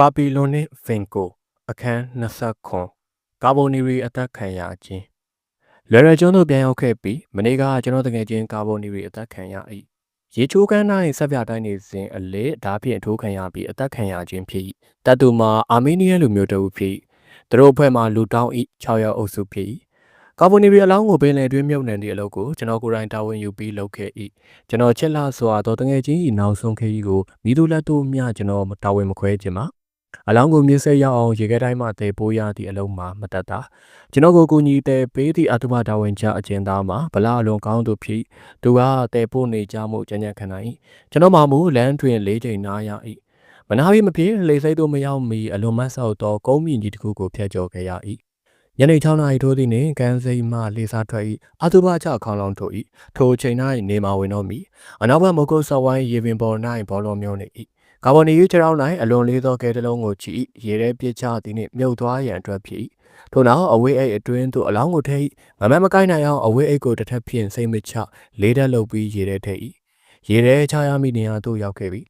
ပါပီလွန်နှင့်ဗင်ကို အခန်း20ခွန်ကာဘိုနီရီအသက်ခံရခြင်းလွယ်ရကျွန်းတို့ပြန်ရောက်ခဲ့ပြီးမနေ့ကကျွန်တော်တကယ်ချင်းကာဘိုနီရီအသက်ခံရ၏ရေချိုးကမ်းတိုင်းဆက်ပြတိုင်းနေစဉ်အလေဓာဖြင့်ထိုးခံရပြီးအသက်ခံရခြင်းဖြစ်၏တပ်သူမှာအာမေးနီးယားလူမျိုးတအုပ်ဖြစ်သူတို့အဖွဲ့မှလူတောင်း၏6ရောက်အုပ်စုဖြစ်၏ကာဘိုနီရီအလောင်းကိုပင်လယ်တွင်းမြုပ်နှံသည့်အလုပ်ကိုကျွန်တော်ကိုယ်တိုင်တာဝန်ယူပြီးလုပ်ခဲ့၏ကျွန်တော်ချက်လာစွာတော့တငယ်ချင်း၏နောက်ဆုံးခေတ်ကိုမိသူလက်တို့မျှကျွန်တော်တာဝန်မခွဲခြင်းမှာ အလောင်းကိုမြစ်ဆက်ရောက်အောင်ရေခဲတိုင်းမှတည်ပိုးရသည့်အလုံးမှာမတတ်တာကျွန်တော်ကိုကူညီတဲ့ပေးသည့်အတုမတာဝန်ချအကျဉ်းသားမှာဗလာအလွန်ကောင်းသူဖြစ်သူကတည်ပိုးနေကြမှုကြံ့ကြံ့ခံနိုင်ကျွန်တော်မှမူလမ်းတွင်၄ချိန်နားရ၏မနာပြီးမဖြစ်လေစိတ်တို့မရောက်မီအလွန်မတ်ဆောက်သောကုန်းမြင့်ကြီးတစ်ခုကိုဖျက်ကျော်ခဲ့ရ၏ညနေ6နာရီထိုးသည့်နှင့်ကန်စိမ်းမှလေစားထွက်၏အတုပချခေါင်းလောင်းထို၏ထိုချိန်၌နေမာဝင်တော့မီအနောက်ဘက်မကုတ်ဆောက်ဝိုင်းရေပင်ပေါ်၌ဘောလုံးမျိုးနေ၏ ကာဗွန်နီယူချောင်း၌အလွန်လေးသောကဲတလုံးကိုချီရေထဲပြစ်ချသည်နှင့်မြုပ်သွားရန်အတွက်ဖြစ်၏ထို့နောက်အဝေးအိတ်အတွင်းသို့အလောင်းကိုထည့်၏မမမကိုင်းနိုင်အောင်အဝေးအိတ်ကိုတစ်ထပ်ဖြင့်စိတ်မချလေးတက်လုပ်ပြီးရေထဲထည့်၏ရေထဲချရမိနေရာသို့ရောက်ခဲ့ပြီ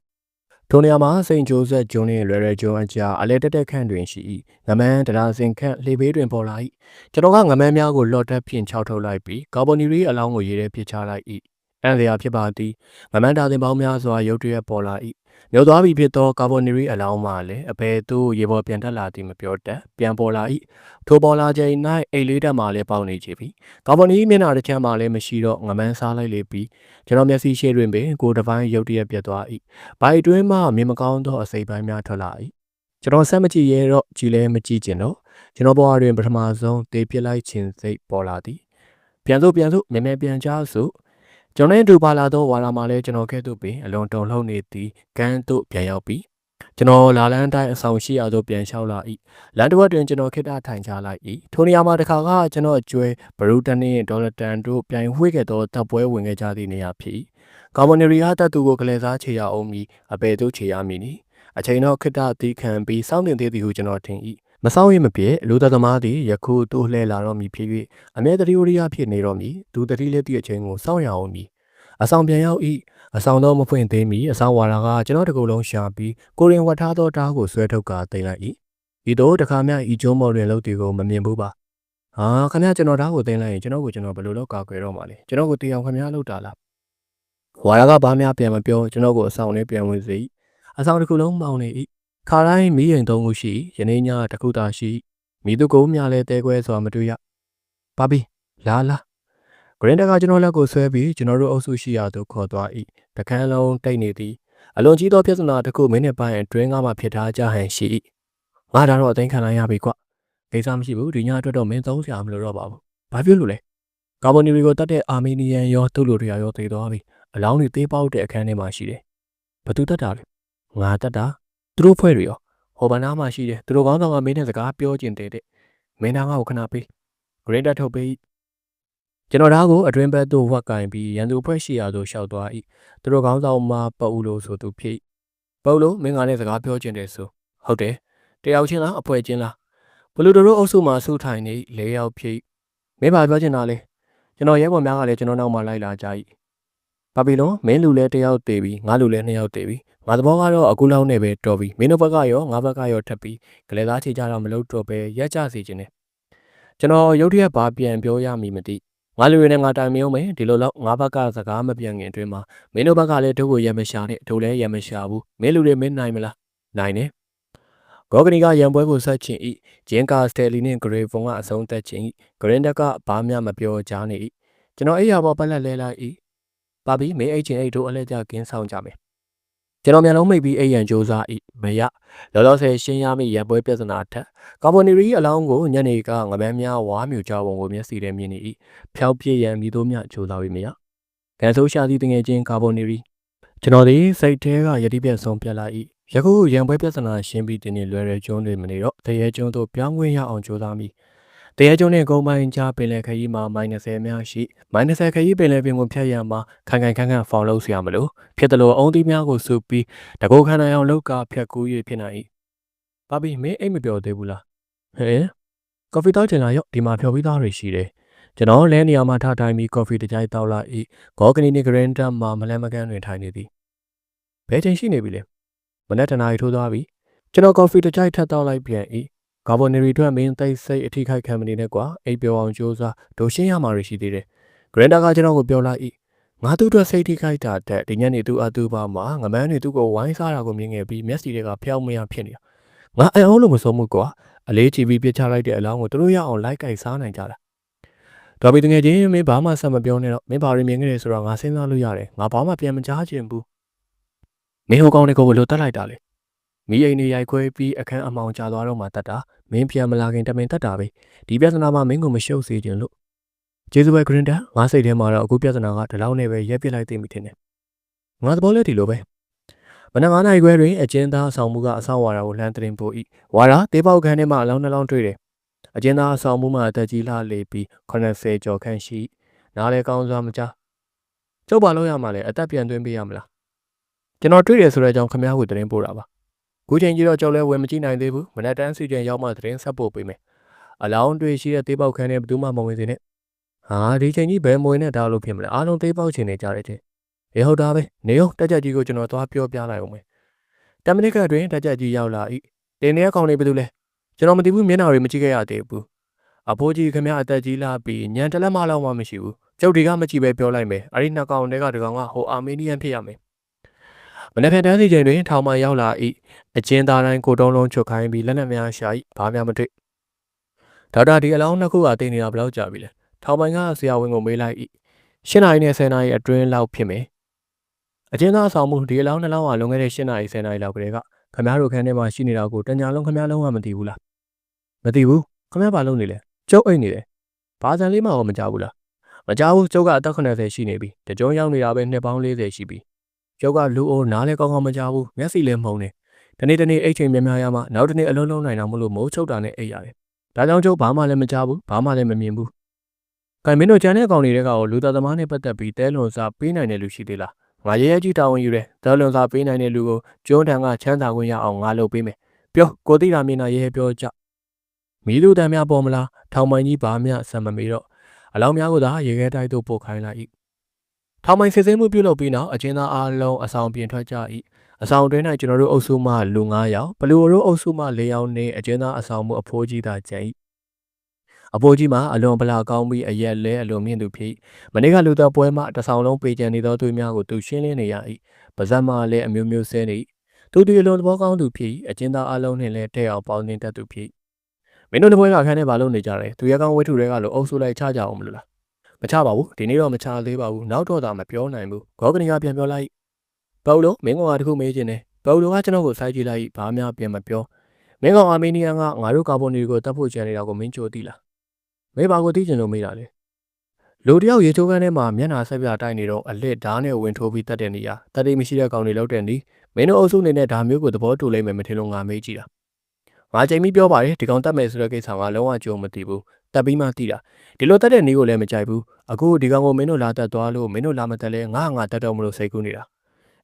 ထိုနေရာမှာစိန်ဂျိုးဆက်ဂျွန်းနှင့်လွယ်လွယ်ဂျွန်းအကြားအလဲတက်တက်ခန့်တွင်ရှိ၏ငမန်းတရားစင်ခန့်လှေဘေးတွင်ပေါ်လာ၏ကျွန်တော်ကငမန်းများကိုလော့တက်ဖြင့်ခြောက်ထုတ်လိုက်ပြီးကာဗွန်နီရီအလောင်းကိုရေထဲပစ်ချလိုက်၏ အန်စရာဖြစ်ပါသည်ငမန်းတာတင်ပေါင်းများစွာရုတ်တရက်ပေါ်လာ၏မြုပ်သွားပြီဖြစ်သောကာဗွန်နီရီအလောင်းမှလည်းအဘယ်သို့ရေပေါ်ပြန်တက်လာသည်မပြောတတ်ပြန်ပေါ်လာ၏ထိုပေါ်လာချိန်၌အိတ်လေးတက်မှလည်းပေါက်နေချပြီကာဗွန်နီမျက်နှာတစ်ချမ်းမှလည်းမရှိတော့ငမန်းစားလိုက်လေပြီးကျွန်တော်မျက်စိရှေ့တွင်ပင်ကိုယ်တစ်ပိုင်းရုတ်တရက်ပြတ်သွား၏ဘိုက်တွင်းမှမြင်မကောင်းသောအစိပ်ပိုင်းများထွက်လာ၏ကျွန်တော်ဆက်မကြည့်ရဲတော့ကြည်လဲမကြည့်ကျင်တော့ကျွန်တော်ဘဝတွင်ပထမဆုံးတေးပြစ်လိုက်ခြင်းစိတ်ပေါ်လာသည်ပြန်စို့ပြန်စို့မြဲမြဲပြန်ကြစို့ ကျွန်တော်နဲ့အတူပါလာသောဝါလာမှာလည်းကျွန်တော်ကဲ့သို့ပင်အလွန်တုန်လှုပ်နေသည်ကန်းသို့ပြန်ရောက်ပြီးကျွန်တော်လာလန်းတိုင်းအဆောင်ရှိရာသို့ပြန်လျှောက်လာ၏လန်တဝက်တွင်ကျွန်တော်ခိတ္တထိုင်ချလိုက်၏ထိုနေရာမှာတခါကကျွန်တော်အကျွဲဘရူတန်နှင့်ဒေါ်လာတန်တို့ပြိုင်ဝှေ့ခဲ့သောတပ်ပွဲဝင်ခဲ့ကြသည့်နေရာဖြစ်ကာဗွန်နီရီဟာတပ်သူကိုကလေးစားချေရအောင်မီအပေတို့ချေရမည်နီအချိန်တော့ခိတ္တသီးခံပြီးစောင့်တင်သေးသည်ဟုကျွန်တော်ထင်၏ မဆောင်ရင်မပြေလူသက်သမားသည်ယခုတိုးလှဲလာတော့မည်ဖြစ်၍အမြဲတရီဝရိယဖြစ်နေတော့မည်သူတတိလက်သည့်အချိန်ကိုစောင့်ရအောင်မည်အဆောင်ပြန်ရောက်၏အဆောင်တော့မဖွင့်သေးမီအဆောင်ဝါလာကကျွန်တော်တကူလုံးရှာပြီးကိုရင်ဝတ်ထားသောတားကိုဆွဲထုတ်ကာတင်လိုက်၏ဤသို့တခါမှဤကျုံးမော်တွင်လုပ်တီကိုမမြင်ဘူးပါဟာခင်ဗျာကျွန်တော်တားကိုတင်လိုက်ရင်ကျွန်တော်ကိုကျွန်တော်ဘယ်လိုလုပ်ကာကွယ်တော့မှာလဲကျွန်တော်ကိုတရားခင်ဗျားလုပ်တာလားဝါလာကဘာမှပြန်မပြောကျွန်တော်ကိုအဆောင်လေးပြန်ဝင်စေအဆောင်တစ်ခုလုံးမှောင်နေ၏ ခါတိုင်းမီးရင်သုံးခုရှိယနေ့ညတစ်ခုသာရှိမိသူကိုမြလည်းတဲခွဲစွာမတွေ့ရဘာဘီလာလာဂရင်းတကကျွန်တော်လက်ကိုဆွဲပြီးကျွန်တော်တို့အုပ်စုရှိရာသို့ခေါ်သွား၏တခန်းလုံးတိတ်နေသည်အလွန်ကြီးသောပြဿနာတစ်ခုမိနစ်ပိုင်းအတွင်းကမှဖြစ်ထားကြဟန်ရှိ၏ငါဒါတော့အသိခံနိုင်ရပြီကွကိစ္စမရှိဘူးဒီညအတွက်တော့မင်းသုံးစရာမလိုတော့ပါဘူးဘာဖြစ်လို့လဲကာဗွန်နီရီကိုတတ်တဲ့အာမေးနီးယန်ရောသူ့လူတွေရောသေသွားပြီအလောင်းတွေသေးပေါက်တဲ့အခန်းထဲမှာရှိတယ်ဘသူတတ်တာလဲငါတတ်တာ သူတို့ဖွဲ့တွေရောဟိုဘနားမှာရှိတယ်သူတို့ကောင်းဆောင်ကမင်းနဲ့စကားပြောကျင်တဲ့တဲ့မင်းသားငါ့ကိုခဏပေးဂရိတ်တက်ထုတ်ပေးကျွန်တော်သားကိုအတွင်ဘက်သို့ဝက်ကင်ပြီးရန်သူအဖွဲ့ရှိရာသို့ရှောက်သွား၏သူတို့ကောင်းဆောင်မှပအူလို့ဆိုသူဖြစ်ပုတ်လို့မင်းကလည်းစကားပြောကျင်တယ်ဆိုဟုတ်တယ်တယောက်ချင်းလားအဖွဲချင်းလားဘလူတို့အုပ်စုမှာစုထိုင်နေ၄ယောက်ဖြစ်မင်းဘာပြောချင်တာလဲကျွန်တော်ရဲဘော်များကလည်းကျွန်တော်နောက်မှလိုက်လာကြ၏ဘာဘီလွန်မင်းလူလဲတယောက်တည်ပြီးငါလူလဲနှစ်ယောက်တည်ပြီး ငါသဘောကတော့အခုလောက်နဲ့ပဲတော်ပြီမင်းတို့ဘက်ကရောငါဘက်ကရောထပ်ပြီးကလေးသားချေကြတော့မလုပ်တော့ပဲရက်ကြစီခြင်းနဲ့ကျွန်တော်ရုတ်တရက်ဘာပြန်ပြောရမည်မသိငါလူတွေနဲ့ငါတိုင်မယုံမယ်ဒီလိုတော့ငါဘက်ကစကားမပြန်ခင်အတွင်းမှာမင်းတို့ဘက်ကလည်းတို့ကိုရမရှာနဲ့တို့လည်းရမရှာဘူးမင်းလူတွေမင်းနိုင်မလားနိုင်တယ်ဂေါဂနီကရံပွဲကိုဆက်ချင်ဤဂျင်ကာစတယ်လီနဲ့ဂရေဖုံကအဆုံးသက်ချင်ဤဂရင်တက်ကဘာမှမပြောကြားနေဤကျွန်တော်အိယာပေါ်ပလက်လဲလိုက်ဤပါပြီးမင်းအိတ်ချင်းအိတ်တို့အလဲကြကင်းဆောင်ကြမယ် ကျွန်တော်မြန်လုံးမိတ်ပြီးအိယံစူးစားဤမရလောလောဆယ်ရှင်းရမိရံပွဲပြဿနာထက်ကာဗွန်နီရီအလောင်းကိုညနေကငပန်းများဝါမြူကြဝုံကိုမျက်စီထဲမြင်နေ၏ဖျောက်ပြည့်ရန်မိတို့မြစူးစားပြီးမရကန်ဆိုးရှာသည့်တငယ်ချင်းကာဗွန်နီရီကျွန်တော်ဒီစိတ်ထဲကယတိပြတ်ဆုံးပြတ်လာ၏ယခုရံပွဲပြဿနာရှင်းပြီးတင်နေလွယ်တဲ့ကျွန်းတွေမနေတော့တရေကျွန်းတို့ပြောင်းခွင့်ရအောင်ကြိုးစားမိ တရေကျွန်းနဲ့ကုန်းပိုင်းကြားပင်လယ်ခရီးမှာ -30 များရှိ -30 ခရီးပင်လယ်ပင်ကိုဖြတ်ရမှာခိုင်ခိုင်ခန့်ခန့်ဖောင်လို့ဆရာမလို့ဖြစ်တယ်လို့အုံးသီးများကိုစုပြီးတကောခန္ဓာအောင်လောက်ကဖြတ်ကူး၍ဖြစ်နိုင်၏။ဘာဘီမင်းအိတ်မပြောသေးဘူးလား။ဟဲ့ကော်ဖီတောက်ချင်လာရော့ဒီမှာဖြော်ပြီးသားတွေရှိတယ်။ကျွန်တော်လဲနေရာမှာထားတိုင်းပြီးကော်ဖီတစ်ကြိုက်တောက်လိုက်၏။ဂေါကနီနီဂရန်တမ်မှာမလန်မကန်တွင်ထိုင်နေသည်။ဘယ်ချိန်ရှိနေပြီလဲ။မနက်တနာရီထိုးသွားပြီ။ကျကျွန်တော်ကော်ဖီတစ်ကြိုက်ထပ်တောက်လိုက်ပြန်၏ ကာဗွန်နေရီအတွက်မင်းသိစိတ်အထိခိုက်ခံမနေနဲ့ကွာအိပ်ပြောအောင်ကြိုးစားဒိုရှင်းရမှာရှိသေးတယ်ဂရန်ဒါကကျွန်တော်ကိုပြောလိုက်၏ငါသူ့အတွက်စိတ်ထိခိုက်တာတက်ဒီညနေသူ့အတူပါမှာငမန်းတွေသူ့ကိုဝိုင်းစားတာကိုမြင်ခဲ့ပြီးမျက်စိတွေကဖျောက်မရဖြစ်နေတာငါအံ့ဩလို့မဆုံးဘူးကွာအလေးချီပြီးပြစ်ချလိုက်တဲ့အလောင်းကိုသူတို့ရအောင်လိုက်ကြိုက်စားနိုင်ကြတာတော်ပြီတကယ်ချင်းမင်းဘာမှဆက်မပြောနဲ့တော့မင်းဘာတွေမြင်ခဲ့လဲဆိုတော့ငါစဉ်းစားလို့ရတယ်ငါဘာမှပြန်မကြားချင်ဘူးမင်းဟိုကောင်းတဲ့ကိုဘယ်လိုတတ်လိုက်တာလဲမိအိမ်နေရိုက်ခွဲပြီးအခန်းအမောင်ကျသွားတော့မှတတ်တာ မင်းပြန်မလာခင်တမင်တတ်တာပဲဒီပြဿနာမှာမင်းကိုမရှုပ်စေချင်လို့ကျေးဇူးပဲဂရင်တာငါစိတ်ထဲမှာတော့အခုပြဿနာကဒီလောက်နဲ့ပဲရက်ပစ်လိုက်သိမိထင်တယ်ငါသဘောလဲဒီလိုပဲမနက်9နာရီခွဲတွင်အကျဉ်းသားအဆောင်မှုကအဆောင်ဝါရာကိုလှမ်းတင်ပို့၏ဝါရာတေးပေါက်ခန်းထဲမှာအလောင်းနှလောင်းတွေ့တယ်အကျဉ်းသားအဆောင်မှုမှာအသက်ကြီးလှလေပြီး80ကျော်ခန့်ရှိနားလဲကောင်းစွာမကြားကျုပ်ဘာလို့ရမှာလဲအသက်ပြန်သွင်းပေးရမလားကျွန်တော်တွေ့တယ်ဆိုတဲ့အကြောင်းခမ ्या ကိုတင်ပို့တာပါ ခုချိန်ကြီးတော့ကျုပ်လည်းဝင်မကြည့်နိုင်သေးဘူးမနက်တန်းစီချိန်ရောက်မှသတင်းဆက်ပို့ပေးမယ်အလောင်းတွေ့ရှိတဲ့တေးပေါက်ခန်းထဲဘယ်သူမှမဝင်စေနဲ့ဟာဒီချိန်ကြီးဘယ်မဝင်နဲ့ဒါလို့ဖြစ်မလဲအားလုံးတေးပေါက်ချင်နေကြတယ်တဲ့အေးဟုတ်တာပဲနေအောင်တက်ကြက်ကြီးကိုကျွန်တော်သွားပြောပြလိုက်အောင်မယ်10မိနစ်ခန့်အတွင်းတက်ကြက်ကြီးရောက်လာ၏တင်းနေတဲ့ကောင်လေးဘယ်သူလဲကျွန်တော်မသိဘူးမျက်နှာတွေမကြည့်ခဲ့ရသေးဘူးအဖိုးကြီးခမအသက်ကြီးလာပြီးညံတလက်မလောက်မှမရှိဘူးကျုပ်တွေကမကြည့်ပဲပြောလိုက်မယ်အဲ့ဒီနှစ်ကောင်တွေကဒီကောင်ကဟိုအာမေးနီးယန်ဖြစ်ရမယ် မနေ့ဖြန်တန်းစီချိန်တွင်ထောင်မှရောက်လာ၏အကျဉ်းသားတိုင်းကိုတုံးလုံးချုပ်ခိုင်းပြီးလက်နက်များရှာ၏ဘာမှမတွေ့ဒေါက်တာဒီအလောင်းနှစ်ခုကတင်နေတာဘယ်လောက်ကြာပြီလဲထောင်ပိုင်ကဆရာဝန်ကိုမေးလိုက်၏၈နာရီနဲ့10နာရီအတွင်းလောက်ဖြစ်မယ်အကျဉ်းသားဆောင်မှုဒီအလောင်းနှလောင်းကလွန်ခဲ့တဲ့၈နာရီ10နာရီလောက်ကလေးကခမားတို့ခန်းထဲမှာရှိနေတာကိုတညာလုံးခမားလုံးကမသိဘူးလားမသိဘူးခမားဘာလုပ်နေလဲကျုပ်အိတ်နေတယ်ဘာစံလေးမှတော့မကြဘူးလားမကြဘူးကျုပ်ကအသက်80ရှိနေပြီတကြုံရောက်နေတာပဲနှစ်ပေါင်း40ရှိပြီ ကျုပ်ကလူအိုနားလဲကောင်းကောင်းမကြဘူးမျက်စိလည်းမှုံနေဒီနေ့တနေ့အိတ်ချိန်များများရမှနောက်တနေ့အလုံးလုံးနိုင်တာမလို့မိုးချုပ်တာနဲ့အိတ်ရတယ်ဒါကြောင့်ကျုပ်ဘာမှလည်းမကြဘူးဘာမှလည်းမမြင်ဘူးကံမင်းတို့ကျန်တဲ့ကောင်တွေကရောလူသားသမားနဲ့ပတ်သက်ပြီးတဲလွန်စာပေးနိုင်တဲ့လူရှိသေးလားငါရဲရဲကြီးတာဝန်ယူတယ်တဲလွန်စာပေးနိုင်တဲ့လူကိုကျွန်းတန်ကချမ်းသာခွင့်ရအောင်ငါလုပ်ပေးမယ်ပြောကိုတိတာမြင်တာရဲရဲပြောကြမီးလူတန်များပေါ်မလားထောင်မိုင်ကြီးဘာမှဆက်မမေတော့အလောင်းများကိုသာရေခဲတိုက်သို့ပို့ခိုင်းလိုက်၏ ထောင်မိုင်စစ်စင်းမှုပြုလုပ်ပြီးနောက်အကျဉ်းသားအားလုံးအဆောင်ပြင်ထွက်ကြ၏အဆောင်တွင်း၌ကျွန်တော်တို့အုပ်စုမှလူ9ယောက်ဘလူတို့အုပ်စုမှ4ယောက်နှင့်အကျဉ်းသားအဆောင်မှုအဖိုးကြီးသာကျန်၏အဖိုးကြီးမှာအလွန်ပလာကောင်းပြီးအရက်လဲအလွန်မြင့်သူဖြစ်မနေ့ကလူသားပွဲမှာတဆောင်လုံးပေကြံနေသောသူများကိုသူရှင်းလင်းနေရ၏ပါဇက်မှလည်းအမျိုးမျိုးဆဲနေသူဒီအလွန်သဘောကောင်းသူဖြစ်အကျဉ်းသားအလုံးနှင့်လည်းတဲ့အောင်ပေါင်းတင်တတ်သူဖြစ်မင်းတို့တပွဲကခန်းထဲဘာလုပ်နေကြလဲသူရကောင်းဝိထုတွေကလို့အုပ်စုလိုက်ချကြအောင်မလို့လား မချပါဘူးဒီနေ့တော့မချသေးပါဘူးနောက်တော့သာမပြောနိုင်ဘူးဂေါကနေကပြန်ပြောလိုက်ဘောက်လို့မင်းကောင်ကတခုမေးခြင်းနဲ့ဘောက်လို့ကကျွန်တော်ကိုစိုက်ကြည့်လိုက်ဘာမှပြန်မပြောမင်းကောင်အာမေးနီးယားကငါတို့ကာဗွန်တွေကိုတတ်ဖို့ကြံနေတာကိုမင်းကြိုသိလားမေးပါကိုသိချင်လို့မေးတာလေလူတယောက်ရေချိုးကန်းထဲမှာမျက်နှာဆက်ပြတိုက်နေတော့အလစ်ဓာတ်နဲ့ဝင်ထိုးပြီးတတ်တဲ့နေရာတတိမရှိတဲ့ကောင်တွေလောက်တဲ့နီးမင်းတို့အုပ်စုအနေနဲ့ဒါမျိုးကိုသဘောတူလိမ့်မယ်မထင်လို့ငါမေးကြည့်တာငါချိန်ပြီးပြောပါတယ်ဒီကောင်တတ်မယ်ဆိုတဲ့ကိစ္စကလုံးဝကြုံမသိဘူး တက်ပြီးမှသိတာဒီလိုတက်တဲ့နီးကိုလည်းမကြိုက်ဘူးအခုဒီကောင်ကိုမင်းတို့လာတက်သွားလို့မင်းတို့လာမတက်လဲငါငါတက်တော့မလို့စိတ်ကူးနေတာ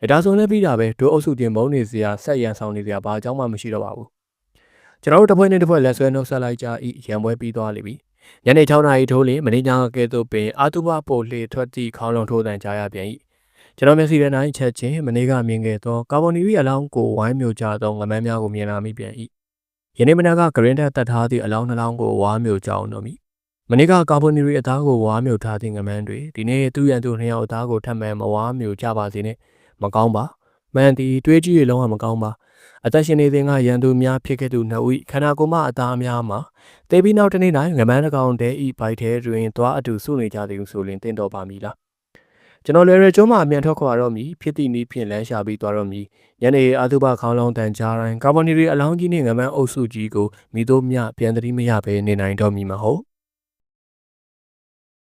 အဲဒါဆိုလည်းပြီးတာပဲတို့အုပ်စုချင်းမုန်းနေစရာဆက်ရန်ဆောင်နေစရာဘာအကြောင်းမှမရှိတော့ပါဘူးကျွန်တော်တို့တစ်ဖွဲ့နဲ့တစ်ဖွဲ့လက်ဆွဲနှုတ်ဆက်လိုက်ကြဤရံပွဲပြီးသွားလိမ့်ပြီညနေ6နာရီထိုးလင်မင်းညာကဲသို့ပင်အာတုဘပိုလှေထွက်သည့်ခေါင်းလုံးထိုးတန်ကြားရပြန်၏ကျွန်တော်မျက်စိထဲ၌ချက်ချင်းမနေ့ကမြင်ခဲ့သောကာဗွန်နီရီအလောင်းကိုဝိုင်းမျိုးကြသောငမန်းများကိုမြင်လာမိပြန်၏ ယနေ့မနက်ကဂရင်းတက်တက်ထားသည့်အလောင်းနှလောင်းကိုဝါမျိုးကြောင်းတော်မီမနေ့ကကာဗွန်နီရီအသားကိုဝါမျိုးထားသည့်ငမန်းတွေဒီနေ့သူ့ရန်သူနှစ်ယောက်အသားကိုထပ်မံမဝါမျိုးကြပါစေနဲ့မကောင်းပါမှန်သည်တွေးကြည့်ရလုံးဝမကောင်းပါအသက်ရှင်နေစဉ်ကရန်သူများဖြစ်ခဲ့သူနှစ်ဦးခန္ဓာကိုယ်မှအသားများမှာတေပြီးနောက်တနေ့တိုင်းငမန်းတကောင်တဲဤဘိုက်ထဲတွင်သွားအတူစုနေကြသည်ဟုဆိုရင်တင်တော်ပါမည်လား ကျွန်တော်လွယ်ရကျွန်းမှာအမြန်ထွက်ခွာတော့မည်ဖြစ်သည့်နည်းဖြင့်လမ်းရှာပြီးသွားတော့မည်ညနေအာသုဘခေါင်းလောင်းတန်ကြားတိုင်းကာဗွန်နီရီအလောင်းကြီးနှင့်ငမန်းအုပ်စုကြီးကိုမိတို့မြပြန်သတိမရဘဲနေနိုင်တော့မည်မဟုတ်